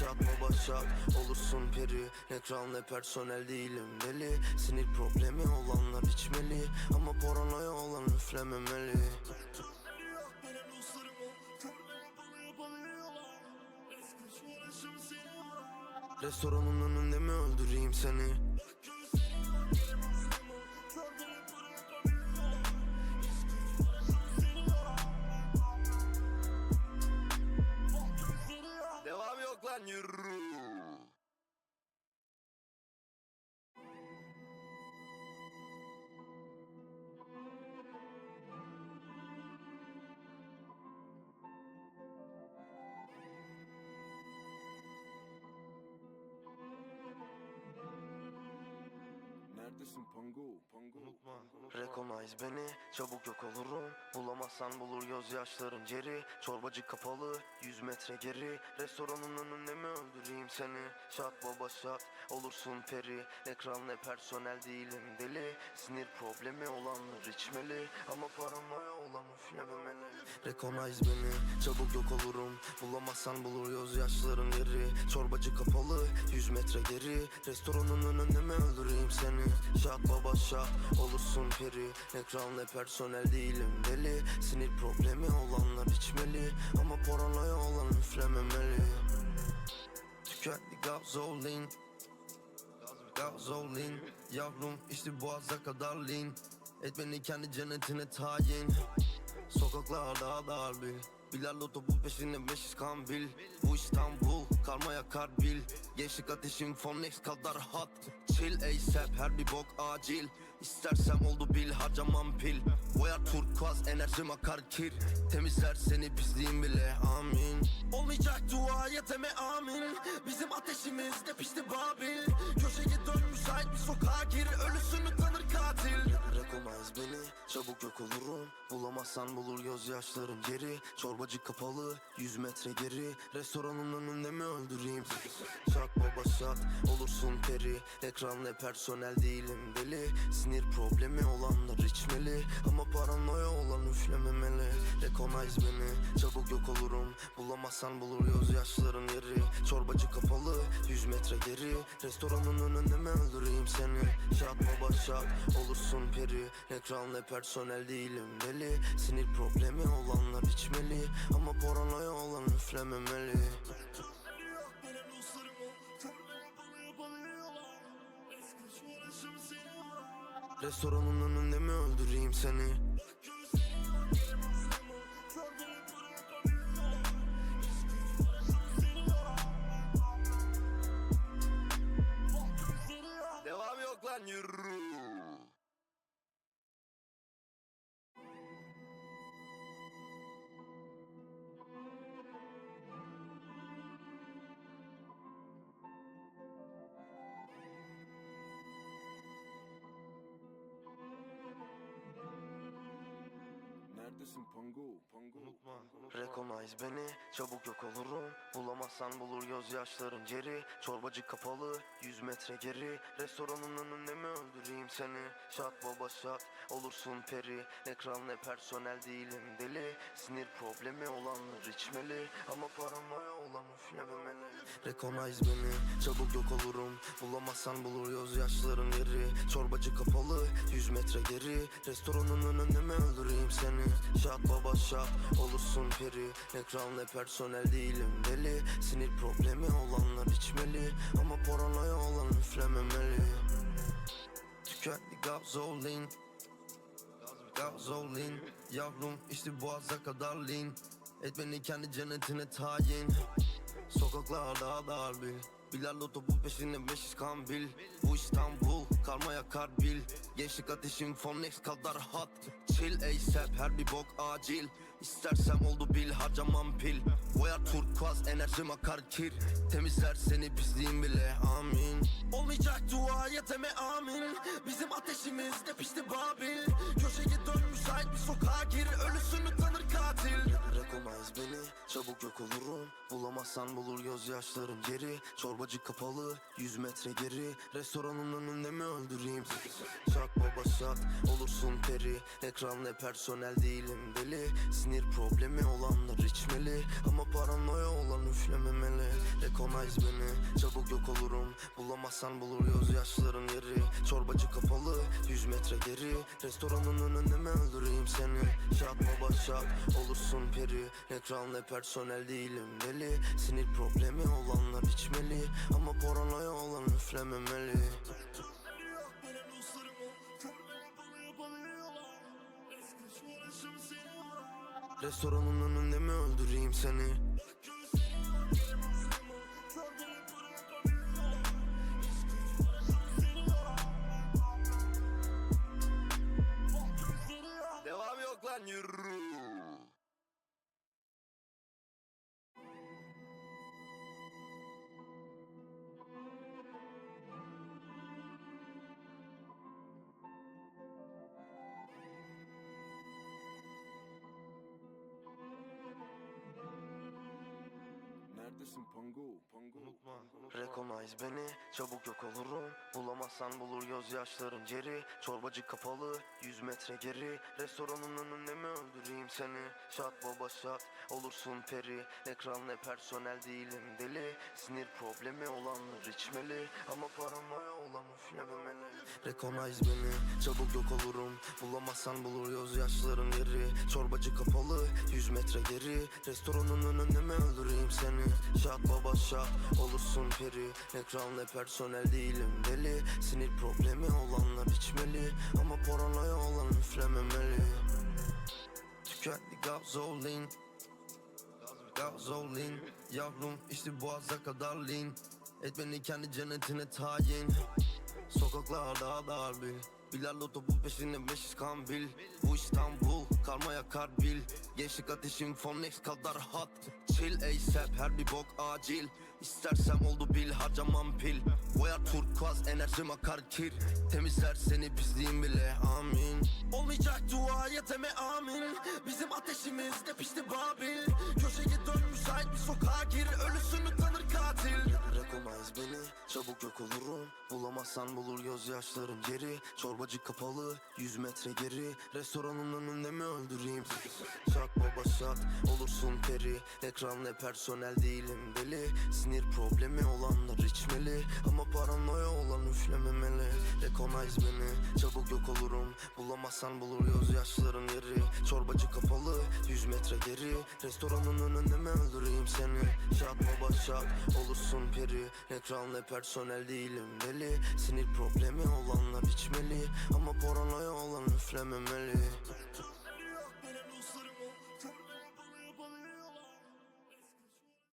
Şat baba şat olursun peri Ekran ne personel değilim deli. Sinir problemi olanlar içmeli. Ama paranoya olan üflememeli. Restoranın önünde mi öldüreyim seni? Раннер Neredesin Pango? Pango. Recognize beni. Çabuk yok olurum. Bulamazsan bulur gözyaşların geri Çorbacı kapalı 100 metre geri. Restoranın önünde mi öldüreyim seni? Şat baba şat olursun peri. Ekran ne personel değilim deli. Sinir problemi olanlar içmeli. Ama olan üflememeli Recognize beni çabuk yok olurum. Bulamazsan bulur gözyaşların geri Çorbacı kapalı 100 metre geri. Restoranın önünde mi öldüreyim seni? Şat baba şat olursun peri. Ekran ne personel değilim deli. Sinir problemi olanlar içmeli. Ama paranoya olan üflememeli. Tükenli gazolin Gazolin Yavrum işte boğaza kadar lean. Et beni kendi cennetine tayin Sokaklarda dar bil Bilal otobüs peşinde 500 kan bil Bu İstanbul karmaya kar bil. Gençlik ateşim Fonex kadar hot. Chill ASAP her bir bok acil. İstersem oldu bil harcamam pil. Boyar turkuaz enerjim akar kir. Temizler seni pisliğin bile amin. Olmayacak dua yeteme amin Bizim ateşimiz de pişti Babil. Köşeye dön müsait bir sokağa gir. Ölüsünü tanır katil. Recognize beni çabuk yok olurum. Bulamazsan bulur gözyaşlarım geri. Çorbacı kapalı 100 metre geri. Restoranın önünde mi öldüreyim? Şat baba şat olursun peri. Ekran ne personel değilim deli. Sinir problemi olanlar içmeli. Ama paranoya olan üflememeli. Recognize beni. Çabuk yok olurum. Bulamazsan bulur gözyaşların yeri Çorbacı kapalı 100 metre geri. Restoranın önünde mi öldüreyim seni? Şat baba şat olursun peri. Ekran ne personel değilim deli. Sinir problemi olanlar içmeli. Ama paranoya olan üflememeli. Restoranın önünde mi öldüreyim seni Pango. Recognize beni. Çabuk yok olurum. Bulamazsan bulur gözyaşların geri. Çorbacı kapalı 100 metre geri. Restoranın önünde mi öldüreyim seni? Şat baba şat olursun peri. Ekran ne personel değilim deli. Sinir problemi olanlar içmeli. Ama Recognize beni çabuk yok olurum. Bulamazsan bulur gözyaşların yeri. Çorbacı kapalı 100 metre geri. Restoranın önünde mi öldüreyim seni? Şat baba şat olursun peri. Ekran ne personel değilim deli. Sinir problemi olanlar içmeli. Ama paranoya olan üflememeli. Tükenli gazolin Gazolin Yavrum işte boğaza kadar lean. Et beni kendi cennetine tayin Sokaklarda dar bil Bilal otobüs peşinde 500 kan bil Bu İstanbul karmaya kar bil. Gençlik ateşim Fonex kadar hot. Chill ASAP her bir bok acil İstersem oldu bil harcamam pil. Boyar turkuaz enerjim akar kir. Temizler seni pisliğin bile amin. Olmayacak dua yeteme amin. Bizim ateşimiz de pişti Babil? Köşeye dön müsait bir sokağa gir. Ölüsünü tanır katil. Recognize beni çabuk yok olurum. Bulamazsan bulur gözyaşlarım geri. Çorbacı kapalı 100 metre geri. Restoranın önünde mi öldüreyim? Şat baba şat olursun peri. Ekran ne personel değilim deli Sinir problemi olanlar içmeli. Ama paranoya olan üflememeli. Recognize beni çabuk yok olurum. Bulamazsan bulur gözyaşların yeri. Çorbacı kapalı 100 metre geri. Restoranın önünde mi öldüreyim seni? Şat baba şat olursun peri. Ne kral ne personel değilim deli. Sinir problemi olanlar içmeli. Ama paranoya olan üflememeli Restoranın önünde mi öldüreyim seni Neredesin Pango? Pango. Recognize beni çabuk yok olurum. Bulamazsan bulur gözyaşların geri. Çorbacı kapalı 100 metre geri. Restoranın önünde mi öldüreyim seni? Şat baba şat olursun peri. Ne kral ne personel değilim deli. Sinir problemi olanlar içmeli. Ama paranoya olan üflememeli Recognize beni çabuk yok olurum. Bulamazsan bulur gözyaşların yeri Çorbacı kapalı 100 metre geri. Restoranın önünde mi öldüreyim seni Şat baba şat olursun peri. Ne personel değilim deli. Sinir problemi olanlar içmeli. Ama paranoya olan üflememeli. Tükenli gazolin Gazolin Yavrum işte boğaza kadar lean. Et beni kendi cennetine tayin. Sokaklarda dar bil Bilal otobüs peşinde beş kan bil Bu İstanbul karma yakar bil. Gençlik ateşim Phoenix kadar hot. Chill ASAP her bir bok acil. İstersem oldu bil harcamam pil. Boyar turkuaz enerjim akar kir. Temizler seni pisliğin bile amin. Olmayacak dua yeteme amin. Bizim ateşimiz de pişti Babil. Köşeye dön müsait bir sokağa gir. Ölüsünü tanır katil. Recognize beni çabuk yok olurum. Bulamazsan bulur gözyaşların geri. Çorbacı kapalı 100 metre geri. Restoranın önünde mi öldüreyim? Şat baba şat olursun peri. Ne kral ne personel değilim deli. Sinir problemi olanlar içmeli. Ama paranoya olan üflememeli. Recognize beni. Çabuk yok olurum. Bulamazsan bulur gözyaşların yeri Çorbacı kapalı 100 metre geri. Restoranın önünde mi öldüreyim seni? Şat baba şat olursun peri. Ne kral ne personel değilim deli Sinir problemi olanlar içmeli. Ama paranoya olan üflememeli